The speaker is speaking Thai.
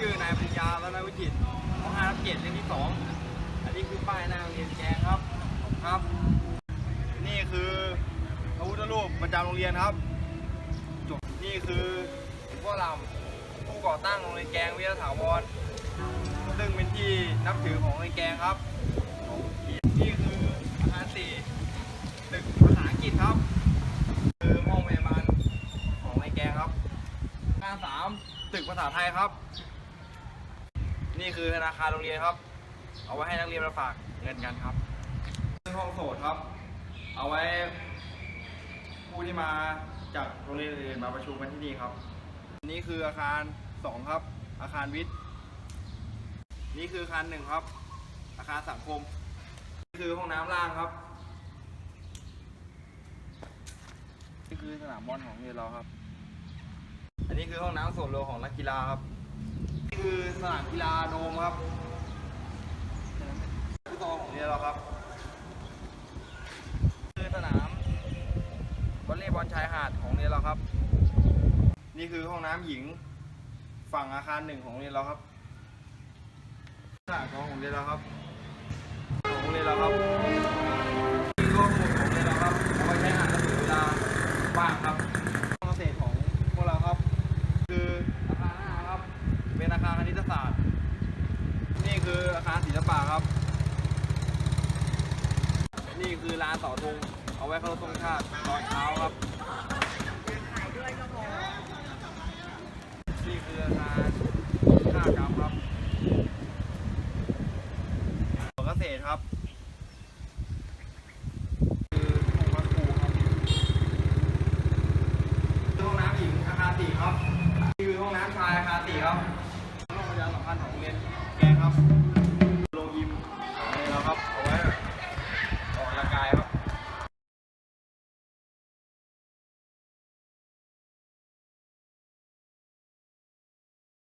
ชื่อนายปัญญาแลวนายวิจิตรมหาเกียรติเล่มที่สองอันนี้คือป้ายหน้าโรงเรียนแกงครับครับ นี่คือพระพุทธรูปประจำโรงเรียนครับจบนี่คือหลวงพ่อลำผู้ก่อตั้งโรงเรียนแกงวิทยาถาวรซึ่งเป็นที่นับถือของโรงเรียนแกงครับนี่คืออาคารสี่ตึกภาษาอังกฤษครับ คือห้องพยาบาลของโรงเรียนแกงครับอาคารสามตึกภาษาไทยครับ นี่คือธนาคารโรงเรียนครับ เอาไว้ให้นักเรียนมาฝากเงินกันครับซึ่งห้องโสดครับ เอาไว้ผู้ที่มาจากโรงเรียนอื่นๆมาประชุมกันที่นี่ครับนี่คืออาคารสองครับ อาคารวิทย์ นี่คืออาคารหนึ่งครับ อาคารสังคม นี่คือห้องน้ำล่างครับ นี่คือสนามบอลของโรงเรียนเราครับ อันนี้คือห้องน้ำส่วนรวมของนักกีฬาครับนี่ คือสนามกีฬาโดมครับฟุตซอลของเรียนเราครับ คือสนามวอลเลย์บอลชายหาดของเรียนเราครับ นี่คือห้องน้ำหญิงฝั่งอาคารหนึ่งของเรียนเราครับสนามของโรงเรียนเราครับ ของโรงเรียนเราครับ น้ำปลาครับ นี่คือร้านต่อทงเอาไว้เคารพธงชาติตอนเช้าครับนี่คือร้านข้าวกำครับหัวเกษตรครับครับนี่คือห้องน้ำชายอาคารสี่ครับห้องประชาสัมพันธ์ของโรงเรียนแกครับ